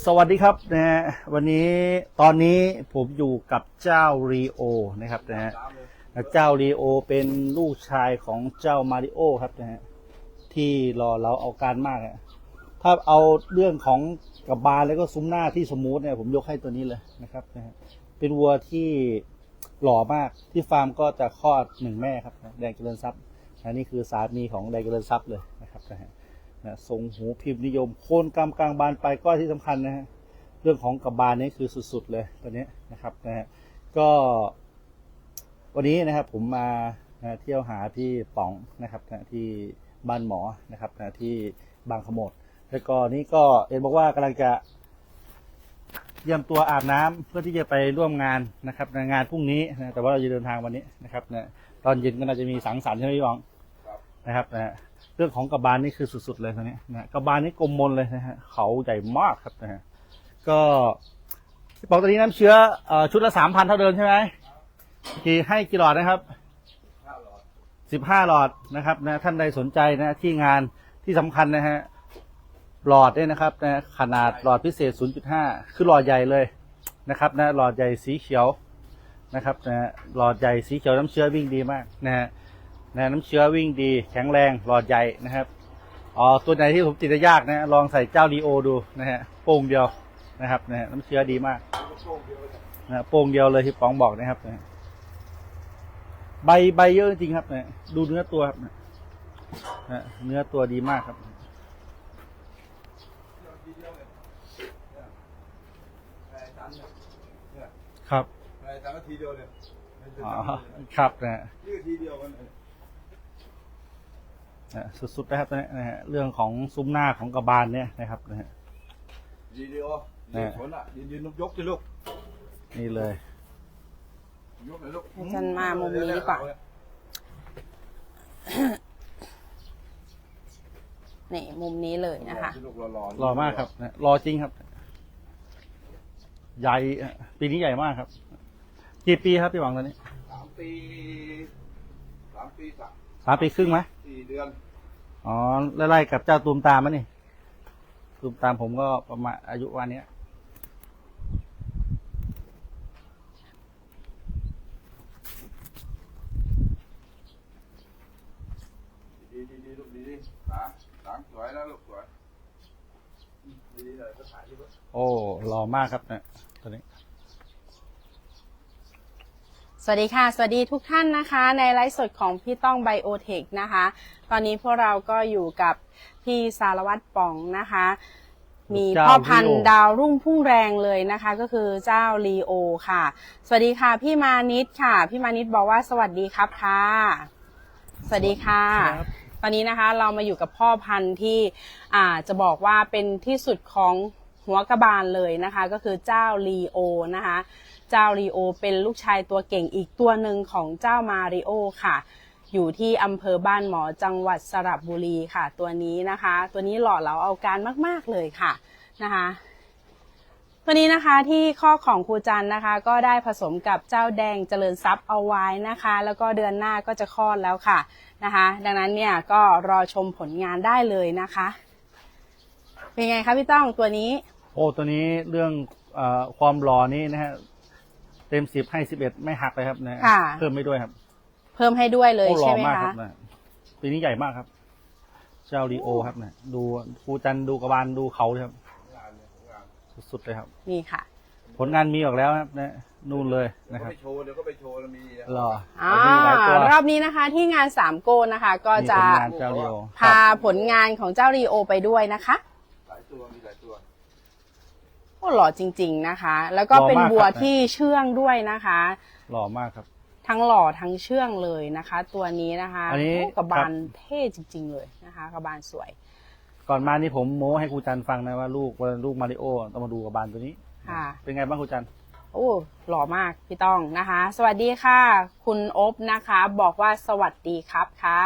สวัสดีครับนะฮะวันนี้ตอนนี้ผมอยู่กับเจ้ารีโอนะครับนะฮะเจ้ารีโอเป็นลูกชายของเจ้ามาริโอครับนะฮะที่รอเราเอาการมากอะถ้าเอาเรื่องของกับบาลแล้วก็ซุ้มหน้าที่สมูทเนี่ยผมยกให้ตัวนี้เลยนะครับนะฮะเป็นวัวที่หล่อมากที่ฟาร์มก็จะคลอดหนึ่งแม่ครับนะแดงเจริญทรัพย์อันนี้คือสามีของแดงเจริญทรัพย์เลยนะครับนะฮะ นะทรงหูพิมพ์นิยมโคนกำกลางบานไปก็ที่สำคัญนะฮะเรื่องของกับบานนี่คือสุด ๆ เลยตัวนี้นะครับนะฮะก็ วันนี้นะครับผมมานะเที่ยวหาพี่ป๋องนะครับนะที่บ้านหมอนะครับนะที่บางขโมดแล้วก็นี่ก็เอ็นบอกว่ากำลังจะเตรียมตัวอาบน้ำเพื่อที่จะไปร่วมงานนะครับในงานพรุ่งนี้นะแต่ว่าเราจะเดินทางวันนี้นะครับนะตอนเย็นก็น่าจะมีสังสรรค์ใช่ไหมพี่ป๋องนะครับนะฮะ เรื่องของกระบาลนี่คือสุด ๆ เลยตัวนี้นะกระบาลนี่กลมมนเลยนะฮะเขาใหญ่มากครับนะฮะก็บอกตอนนี้น้ำเชื้อเอ่อชุดละสามพันเท่าเดิมใช่ไหมกี่ให้กี่หลอดนะครับสิบห้าหลอดนะครับนะท่านใดสนใจนะที่งานที่สำคัญนะฮะหลอดเนี่ยนะครับนะขนาดหลอดพิเศษ 0.5 คือหลอดใหญ่เลยนะครับนะหลอดใหญ่สีเขียวนะครับนะหลอดใหญ่สีเขียวน้ำเชื้อวิ่งดีมากนะฮะ นะน้ำเชื้อวิ่งดีแข็งแรงหลอดใหญ่นะครับอ๋อตัวไหนที่ผมติดยากนะลองใส่เจ้าดีโอดูนะฮะโป่งเดียวนะครับนะฮะน้ำเชื้อดีมากนะโป่งเดียวเลยที่ป๋องบอกนะครับนะฮะใบใบเยอะจริงๆครับนะดูเนื้อตัวครับนะนะเนื้อตัวดีมากครับครับในสามนาทีเดียวเนี่ยอ๋อครับนะฮะยืดทีเดียวมันนะ สุดๆนะครับนะนะฮะเรื่องของซุ้มหน้าของกระบาลเนี่ยนะครับนะฮะทีเดียวยืดผลอะยืนยืนยกสิลูกนี่เลยยกเลยลูกอาจารย์มามุมนี้ดีกว่า นี่มุมนี้เลยนะคะลูกรอรอรอมากครับนะรอจริงครับ ใหญ่อะปีนี้ใหญ่มากครับ กี่ปีครับพี่หวังตอนนี้สามปีสามปีสามสามปีครึ่งไหมสี่เดือน อ๋อไล่ๆกับเจ้าตูมตามมะนี่ตูมตามผมก็ประมาณอายุวันเนี้ยดีดีดีลูกดีดีขาหลังสวยแล้วลูกสวยดีดีเลยก็ถ่ายที่ลูกโอ้รอมากครับเนี่ยตอนนี้ สวัสดีค่ะ สวัสดีทุกท่านนะคะ ในไลฟ์สดของพี่ต้องไบโอเทคนะคะ ตอนนี้พวกเราก็อยู่กับพี่สารวัตรป๋องนะคะ มีพ่อพันธุ์ดาวรุ่งพุ่งแรงเลยนะคะ ก็คือเจ้าลีโอค่ะ สวัสดีค่ะ พี่มานิดค่ะ พี่มานิดบอกว่าสวัสดีครับค่ะ สวัสดีค่ะครับตอนนี้นะคะเรามาอยู่กับพ่อพันธุ์ที่อ่าจะบอกว่าเป็นที่สุดของหัวกระบาลเลยนะคะ ก็คือเจ้าลีโอนะคะ เจ้าลีโอ เป็นลูกชายตัวเก่งอีกตัวหนึ่งของเจ้ามาริโอค่ะ อยู่ที่อำเภอบ้านหมอจังหวัดสระบุรีค่ะ ตัวนี้นะคะ ตัวนี้หล่อเหลาเอาการมาก ๆเลยค่ะนะคะตัวนี้นะคะที่ข้อของครูจันนะคะ ก็ได้ผสมกับเจ้าแดงเจริญทรัพย์เอาไว้นะคะ แล้วก็เดือนหน้าก็จะคลอดแล้วค่ะนะคะ ดังนั้นเนี่ยก็รอชมผลงานได้เลยนะคะ เป็นไงคะพี่ต้องตัวนี้ โอ้ตัวนี้เรื่องอความรอนี่นะฮะ เต็มสิบให้สิบเอ็ดไม่หักเลยครับนะค่ะ เพิ่มไม่ด้วยครับเพิ่มให้ด้วยเลยโอ้หล่ใช่อไหมมากคคะรับนะปีนี้ใหญ่มากครับ เจ้าดีโอครับนะดูครูจันดูกระบาลดูเขาเลยครับงานเนี่ยงานสุดๆเลยครับ นี่ค่ะ ผลงานมีออกแล้วครับนะนู่นเลยเดี๋ยนะวคก็รับไปโชว์เดี๋ยวก็ไปโชว์แล้วมีรออ่ามีหลายตัวรอบนี้นะคะที่งานสามโกนนะคะ ก็มีจะผลงานเจ้าดีโอ พาผลงานของเจ้ารีโอไปด้วยนะคะ หลายตัวมีหลายตัว โอ้หล่อจริง ๆนะคะ แล้วก็เป็นบัวที่เชื่องด้วยนะคะ หล่อมากครับ ทั้งหล่อทั้งเชื่องเลยนะคะ ตัวนี้นะคะอันนี้ โกระบาลครับเท่จริง ๆ เลยนะคะกระบาลสวย ก่อนมานี่ผมโม้ให้ครูจันฟังนะว่าลูกว่าลูกมาริโอต้องมาดูกระบาลตัวนี้ค่ะ เป็นไงบ้างครูจัน โอ้หล่อมากพี่ต้องนะคะ สวัสดีค่ะ คุณอบนะคะ บอกว่าสวัสดีครับค่ะ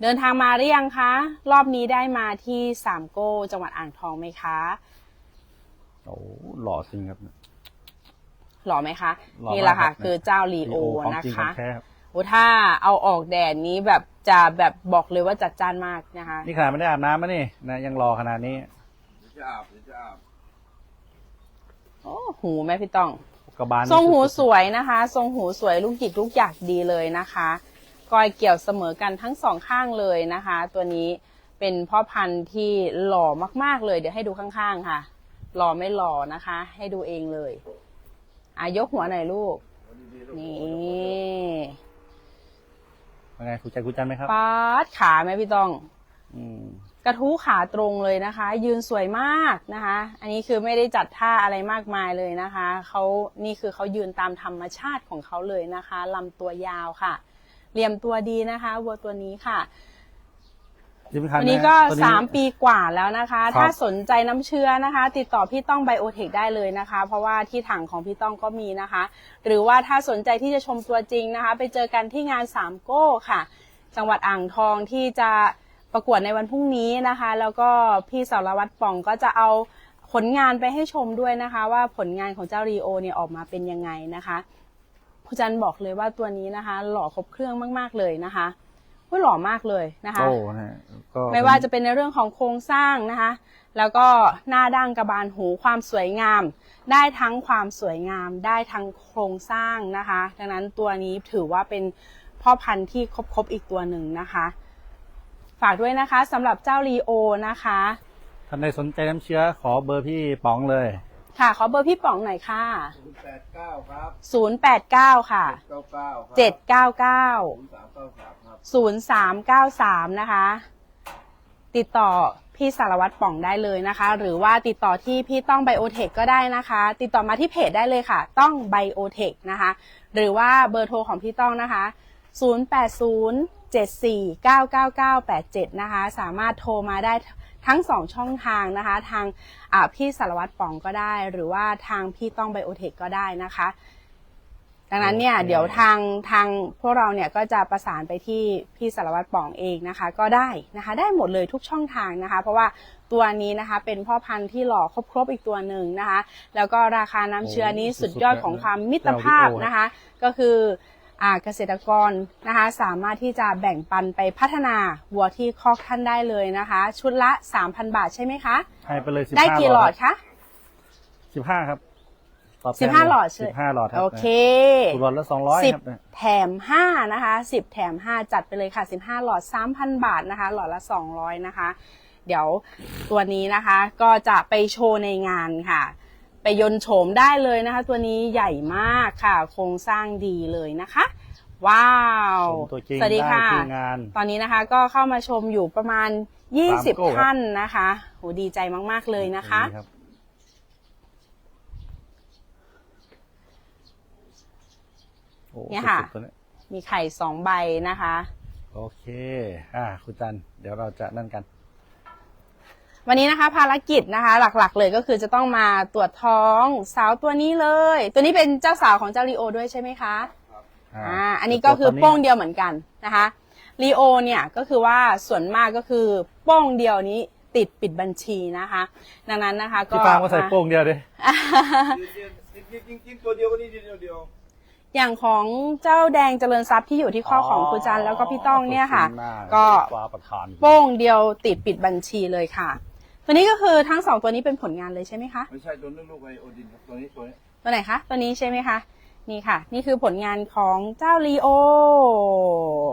เดินทางมาหรือยังคะ รอบนี้ได้มาที่สามโก้จังหวัดอ่างทองไหมคะ โอ้หล่อจริงครับ หล่อไหมคะ หล่อมากนี่แหละค่ะ ครับ คือเจ้าลีโอของนะจริงขคะองแท้ครับโอ้ถ้าเอาออกแดดนี้แบบจะแบบบอกเลยว่าจัดจ้านมากนะคะ นี่ขนาดไม่ได้อาบน้ำนะนี่นะยังรอขนาดนี้เดี๋ยวจะอาบเดี๋ยวจะอาบโอ้หูแม่พี่ต้อง กระบาลทรงหูสุดสวยนะคะ ทรงหูสวยลูกจิกลูกอยากดีเลยนะคะกอยเกี่ยวเสมอกันทั้งสองข้างเลยนะคะ ตัวนี้เป็นพ่อพันธุ์ที่หล่อมากๆเลย เดี๋ยวให้ดูข้างๆค่ะ หล่อไม่หล่อนะคะ ให้ดูเองเลยอะยกหัวหน่อยลูก นี่ๆเป็นไงคุณใจคุณจันไหมครับปาดขาแม่พี่ต้องอืมกระทู้ขาตรงเลยนะคะ ยืนสวยมากนะคะ อันนี้คือไม่ได้จัดท่าอะไรมากมายเลยนะคะเขานี่คือเขายืนตามธรรมชาติของเขาเลยนะคะลำตัวยาวค่ะเหลี่ยมตัวดีนะคะ วัวตัวนี้ค่ะ ที่สำคัญวันนี้ะก็ ตัวสามปีกว่าแล้วนะคะ ครับ ถ้าสนใจน้ำเชื้อนะคะ ติดต่อพี่ต้องไบโอเทคได้เลยนะคะ เพราะว่าที่ถังของพี่ต้องก็มีนะคะ หรือว่าถ้าสนใจที่จะชมตัวจริงนะคะ ไปเจอกันที่งานสามโก้ค่ะ จังหวัดอ่างทองที่จะประกวดในวันพรุ่งนี้นะคะ แล้วก็พี่สารวัตรป่องก็จะเอาผลงานไปให้ชมด้วยนะคะ ว่าผลงานของเจ้ารีโอเนี่ยออกมาเป็นยังไงนะคะคุณจันบอกเลยว่าตัวนี้นะคะ หล่อครบเครื่องมาก ๆ เลยนะคะ เฮ้ยหล่อมากเลยนะคะโอ้นะก็ไม่ว่าจะเป็นในเรื่องของโครงสร้างนะคะ แล้วก็หน้าด่างกระบาลหูความสวยงาม ได้ทั้งความสวยงาม ได้ทั้งโครงสร้างนะคะ ดังนั้นตัวนี้ถือว่าเป็นพ่อพันธุ์ที่ครบๆอีกตัวหนึ่งนะคะ ฝากด้วยนะคะสำหรับเจ้าลีโอนะคะท่านใดสนใจน้ำเชื้อขอเบอร์พี่ป๋องเลย ค่ะ ขอเบอร์พี่ป๋องหน่อยค่ะ 089 ครับ 089 ค่ะ 799 ครับ799 0393 0393 นะคะ ติดต่อพี่สารวัตรป่องได้เลยนะคะ หรือว่าติดต่อที่พี่ต้องไบโอเทคก็ได้นะคะ ติดต่อมาที่เพจได้เลยค่ะ ต้องไบโอเทคนะคะ หรือว่าเบอร์โทรของพี่ต้องนะคะ 0807499987นะคะ สามารถโทรมาได้ทั้งสองช่องทางนะคะ ทางพี่สารวัตรป่องก็ได้ หรือว่าทางพี่ต้องไบโอเทคก็ได้นะคะ ดังนั้นเนี่ยโอเคเดี๋ยวทางทางพวกเราเนี่ยก็จะประสานไปที่พี่สารวัตรป่องเองนะคะ ก็ได้นะคะได้หมดเลยทุกช่องทางนะคะ เพราะว่าตัวนี้นะคะเป็นพ่อพันธุ์ที่หล่อครบๆอีกตัวหนึ่งนะคะ แล้วก็ราคาน้ำเชื้อนี้สุดยอดของความมิตรภาพนะคะ ก็คืออ่าเกษตรกรนะคะสามารถที่จะแบ่งปันไปพัฒนาวัวที่คอกท่านได้เลยนะคะ ชุดละ 3,000 บาทใช่ไหมคะให้ไปเลยสิบได้ห้ากี่หลอดคะสิบห้าครับ ตอบแทนสิบห้าหลอดใช่สิบห้าหลอดครับโอเคหลอดละสองร้อยสิบครับนะแถมห้านะคะสิบแถมห้าจัดไปเลยค่ะสิบห้าหลอดสามพันบาทนะคะ หลอดละสองร้อยนะคะ เดี๋ยวตัวนี้นะคะก็จะไปโชว์ในงานค่ะ ไปยนต์โฉมได้เลยนะคะ ตัวนี้ใหญ่มากค่ะ โครงสร้างดีเลยนะคะ ว้าว ชมตัวจริงสวัสดีค่ะ ได้ที่งาน ตอนนี้นะคะก็เข้ามาชมอยู่ประมาณสามโก้ครับ20ท่านนะคะโหดีใจมากๆเลยนะคะ ดีรับโอ้ เนี่ยค่ะสุดๆตัวนี้มีไข่สองใบนะคะ โอเค อ่าคุณจันเดี๋ยวเราจะนั่นกัน วันนี้นะคะ ภารกิจนะคะ หลักๆ เลยก็คือจะต้องมาตรวจท้องสาวตัวนี้เลย ตัวนี้เป็นเจ้าสาวของเจ้าลีโอด้วยใช่ไหมคะอ่าอ่าอันนี้ก็คือโป้งเดียวเหมือนกันนะคะลีโอเนี่ยก็คือว่าส่วนมากก็คือโป้งเดียวนี้ติดปิดบัญชีนะคะ ดังนั้นนะคะ ก็พี่ปาล์มก็ใส่โป้งเดียวดิจริงจริงจริงตัวเดียวก็นี่เดียวเดียว อย่างของเจ้าแดงเจริญทรัพย์ที่อยู่ที่ข้อของครูจันแล้วก็พี่ต้องเนี่ยค่ะ ขอบณมากก็ฟ้าประธานโป้งเดียวติดปิดบัญชีเลยค่ะ ตัวนี้ก็คือทั้งสองตัวนี้เป็นผลงานเลยใช่ไหมคะไม่ใช่ตัวนึงลูกไอโอดินครับตัวนี้ตัวนี้ตัวไหนคะตัวนี้ใช่ไหมคะนี่ค่ะ นี่คือผลงานของเจ้าลีโอ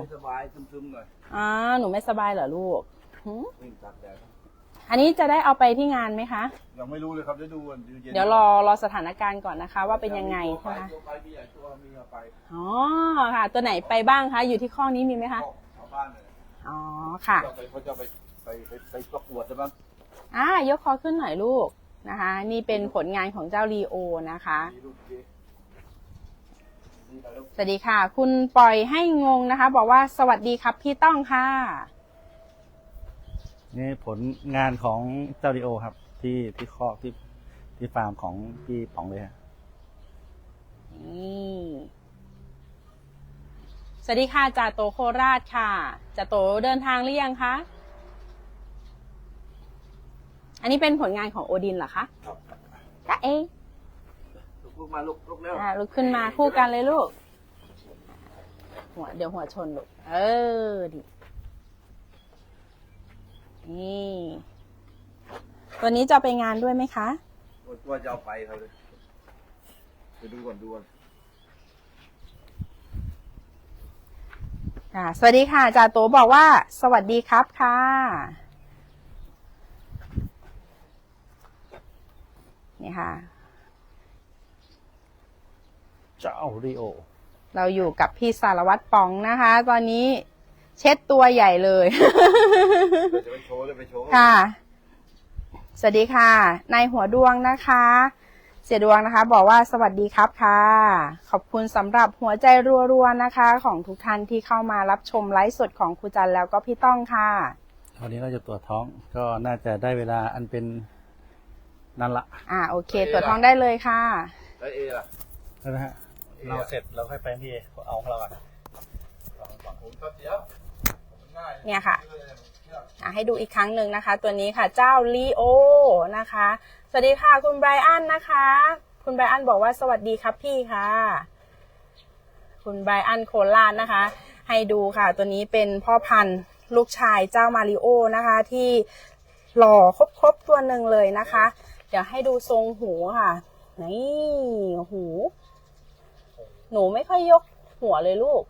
ไม่สบายซึมๆหน่อยอ่าหนูไม่สบายเหรอลูกหืม วิ่งตากแดดครับ อันนี้จะได้เอาไปที่งานไหมคะ ยังไม่รู้เลยครับเดี๋ยวดูวันย็นเดี๋ยวรอรอสถานการณ์ก่อนนะคะ ว่าเป็นยังไงตัวใช่ไหมคะไปตัวไปมีใหญ่ตัวมีเอาไปอ๋อค่ะ ตัวไหนไปบ้างคะ อยู่ที่ข้อนี้มีไหมคะชาวบ้านเลยอ๋อค่ะ เขาจะไปเขาจะไปไปไปไปประกวดใช่ไหมอ่ายกคอขึ้นหน่อยลูกนะคะ นี่เป็นผลงานของเจ้าลีโอนะคะ มีลูกดีนี่ครับลูกสวัสดีค่ะ คุณปล่อยให้งงนะคะ บอกว่าสวัสดีครับพี่ต้องค่ะ นี่ผลงานของเจ้าดิโอครับ ที่ที่คอกที่ที่ฟาร์มของพี่ป๋องเลยฮะนี่สวัสดีค่ะจ่าโตโคราชค่ะจ่าโตเดินทางหรือยังคะ อันนี้เป็นผลงานของโอดินเหรอคะครับจ้าเอลูกลูกมาลูกลูกเร็วอ่าลุกขึ้นมาคู่กันเลยลูกหัวเดี๋ยวหัวชนลูก เออดิ นี่ตัวนี้จะเอาไปงานด้วยไหมคะตัวตัวจะเอาไปครับเลยไปดูก่อนดูก่อนค่ะสวัสดีค่ะจ่าโตบอกว่า สวัสดีครับค่ะ นี่ค่ะ เจ้ารีโอ เราอยู่กับพี่สารวัตรป๋องนะคะ ตอนนี้ เช็ดตัวใหญ่เลยเดี๋ยวจะไปโชว์จะไปโชว์ค่ะ สวัสดีค่ะนายหัวดวงนะคะ เสียดวงนะคะ บอกว่าสวัสดีครับค่ะ ขอบคุณสำหรับหัวใจรัวๆนะคะ ของทุกท่านที่เข้ามารับชมไลฟ์สดของครูจันแล้วก็พี่ต้องค่ะวันนี้เราจะตรวจท้องก็น่าจะได้เวลาอันเป็นนั่นละอ่าโอเค ตรวจท้องได้เลยค่ะแล้วเอล่ะนะฮะเราเสร็จเราค่อยไปที่เอาของเราอะผมแป๊บเดียวมันง่าย เนี่ยค่ะให้ดูอีกครั้งหนึ่งนะคะ ตัวนี้ค่ะเจ้าลีโอนะคะ สวัสดีค่ะคุณไบรอันนะคะ คุณไบรอันบอกว่าสวัสดีครับพี่ค่ะ คุณไบรอันโคลาดนะคะ ให้ดูค่ะ ตัวนี้เป็นพ่อพันธุ์ลูกชายเจ้ามาริโอนะคะ ที่หล่อครบๆตัวหนึ่งเลยนะคะ เดี๋ยวให้ดูทรงหูค่ะ นี่หู หนูไม่ค่อยยกหัวเลยลูก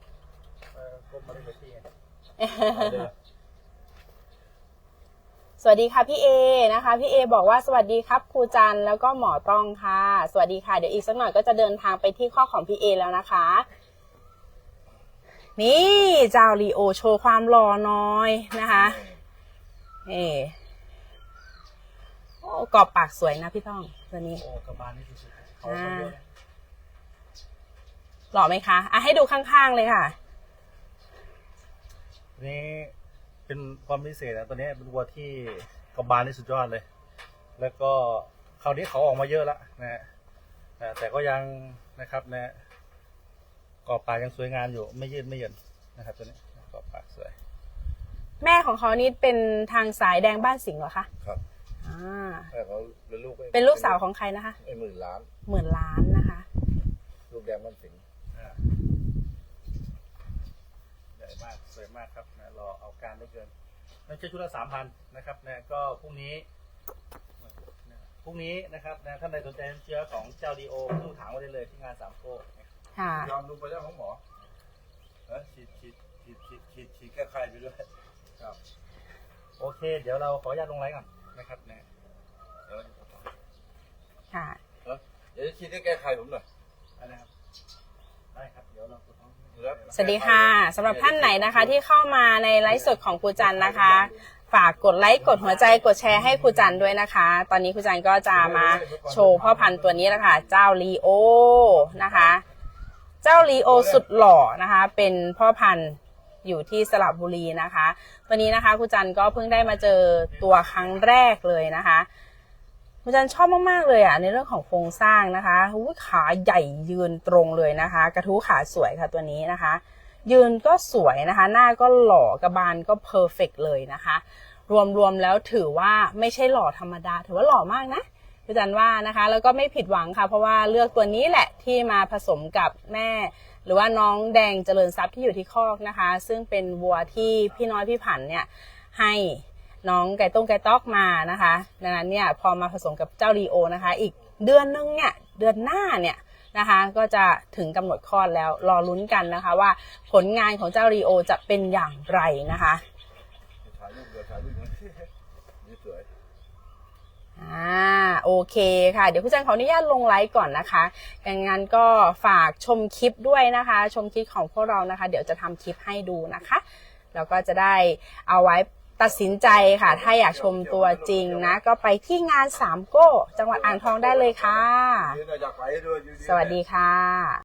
สวัสดีค่ะพี่เอนะคะพี่เอบอกว่าสวัสดีครับครูจันแล้วก็หมอต้องค่ะ สวัสดีค่ะเดี๋ยวอีกสักหน่อยก็จะเดินทางไปที่ข้อของพี่เอแล้วนะคะ นี่เจ้าลีโอโชว์ความหล่อน้อยนะคะเอโอ้กรอบปากสวยนะพี่ต้องตัวนี้ โอ้กระบาลนี่สุดๆเขาอ่าคนเดียวเนี่ยหล่อไหมคะอะให้ดูข้างๆเลยค่ะ นี่เป็นความพิเศษนะตัวนี้เป็นวัวที่กระบาลนี่สุดยอดเลย แล้วก็คราวนี้เขาออกมาเยอะแล้วนะฮะอ่าแต่ก็ยังนะครับนะกรอบปากยังสวยงามอยู่ ไม่ยืดไม่หย่อนนะครับ ตัวนี้กรอบปากสวย แม่ของเขานี่เป็นทางสายแดงบ้านสิงห์เหรอคะครับอ่าแต่เขาเป็นลูกเป็นลูกสาวของใครนะคะไอ้หมื่นล้านหมื่นล้านนะคะ ลูกแดงมันสิงอ่าให ญ่มากสวยมากครับนะรอเอาการได้เกินนั่นใช้ชุดละสามพันนะครับนะก็พรุ่งนี้พรุ่งนี้นะครับนะท่านใดสนใจน้ำเชื้อของเจ้าดีโอผู้ถามมาได้เลยที่งานสามโคกนะครับค่ะ ยอมดูไปแล้วของหมอเออฉีดฉีดฉีดฉีดฉีดฉีดแก้ไขไปด้วยครับ โอเค เดี๋ยวเราขออนุญาตลงไลฟ์ก่อนนะครับนะเดี๋ยวค่ะเดี๋ยวฉีดแก้ไขผมหน่อยได้นะครับได้ครับ เดี๋ยวเราตรวจท้อง สวัสดีค่ะสำหรับท่านไหนนะคะ ที่เข้ามาในไลฟ์สดของครูจันนะคะ ฝากกดไลค์กดหัวใจกดแชร์ให้ครูจันด้วยนะคะ ตอนนี้ครูจันก็จะมาโชว์พ่อพันธุ์ตัวนี้แหละค่ะ เจ้าลีโอนะคะ เจ้าลีโอสุดหล่อนะคะ เป็นพ่อพันธุ์อยู่ที่สระบุรีนะคะตัวนี้นะคะครูจันก็เพิ่งได้มาเจอตัวครั้งแรกเลยนะคะ ครูจันชอบมากๆเลยอะในเรื่องของโครงสร้างนะคะอุ๊ยขาใหญ่ยืนตรงเลยนะคะ กระทู้ขาสวยค่ะตัวนี้นะคะ ยืนก็สวยนะคะ หน้าก็หล่อกระบาลก็เพอร์เฟกเลยนะคะ รวมๆแล้วถือว่าไม่ใช่หล่อธรรมดา ถือว่าหล่อมากนะพี่จันว่านะคะ แล้วก็ไม่ผิดหวังค่ะ เพราะว่าเลือกตัวนี้แหละที่มาผสมกับแม่ หรือว่าน้องแดงเจริญทรัพย์ที่อยู่ที่คอกนะคะ ซึ่งเป็นวัวที่พี่น้อยพี่ผันเนี่ยให้ น้องไก่ต้งไก่ตอกมานะคะ ดังนั้นเนี่ยพอมาผสมกับเจ้าลีโอนะคะ อีกเดือนนึงเนี่ยเดือนหน้าเนี่ยนะคะก็จะถึงกำหนดคลอดแล้วรอลุ้นกันนะคะว่าผลงานของเจ้าลีโอจะเป็นอย่างไรนะคะอ่าโอเคค่ะ เดี๋ยวคุณจันขออนุญาตลงไลฟ์ก่อนนะคะอย่างนั้นก็ฝากชมคลิปด้วยนะคะ ชมคลิปของพวกเรานะคะ เดี๋ยวจะทำคลิปให้ดูนะคะ แล้วก็จะได้เอาไว้ ตัดสินใจค่ะ ถ้าอยากชมตัวจริงนะ ก็ไปที่งานสามโก้ จังหวัดอ่างทองได้เลยค่ะยืนอยากไปด้วยยืนๆสวัสดีค่ะ